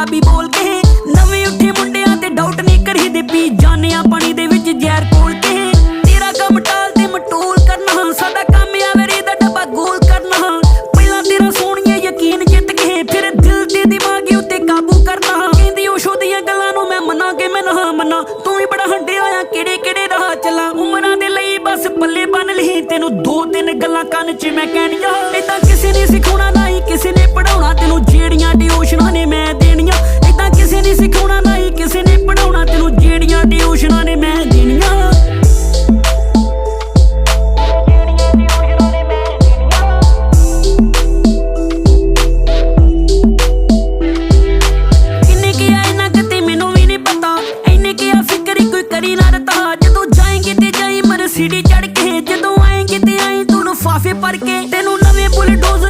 ਪੰਜਾਬੀ ਬੋਲ ਕੇ। ਨਵੇਂ ਉੱਠੇ ਮੁੰਡਿਆਂ ਤੇ ਡਾਊਟ ਨਹੀਂ ਕਰੀਦੇ ਪੀ ਜਾਣਿਆ ਪਾਣੀ ਦੇ ਵਿੱਚ ਜ਼ਹਿਰ ਕੋਲ ਕੇ। ਤੇਰਾ ਕੰਮ ਟਾਲ ਤੇ ਮਟੋਲ ਕਰਨਾ। ਸਾਡਾ ਕੰਮ ਆ ਵਰੀ ਦਾ ਡੱਬਾ ਗੋਲ ਕਰਨਾ। ਪਹਿਲਾਂ ਤੇਰਾ ਸੋਹਣੀਏ ਯਕੀਨ ਜਿੱਤ ਕੇ, ਫਿਰ ਦਿਲ ਤੇ ਦਿਮਾਗ ਉੱਤੇ ਕਾਬੂ ਕਰਨਾ। ਕਹਿੰਦੀ ਉਹ ਦੀਆਂ ਗੱਲਾਂ ਨੂੰ ਮੈਂ ਮੰਨਾਂ ਕਿ ਮੈਂ ਨਾ ਮੰਨਾਂ। ਤੂੰ ਵੀ ਬੜਾ ਹੰਡਿਆ ਆ, ਕਿਹੜੇ ਕਿਹੜੇ ਰਾਹ ਚਲਾ। ਉਮਰਾਂ ਦੇ ਲਈ ਬਸ ਪੱਲੇ ਬੰਨ ਲਈ। ਤੈਨੂੰ ਦੋ ਤਿੰਨ ਗੱਲਾਂ ਕੰਨ 'ਚ ਮੈਂ ਕਹਿਣੀਆਂ। ਏਦਾਂ ਕਿਸੇ ਨੇ ਸਿਖਾਉਣਾ ਕਰੀ ਨਾ ਰਤਾ ਜਦੋਂ ਜਾਏਂਗੇ ਤੇ ਜਾਈ, ਮਰਸੀਡੀ ਚੜ ਕੇ, ਜਦੋਂ ਆਏਂਗੇ ਤੇ ਆਈ ਤੂੰ ਫਾਫੇ ਪਰ ਕੇ, ਤੈਨੂੰ ਨਵੇਂ ਬੁਲਡੋਜ਼ਰ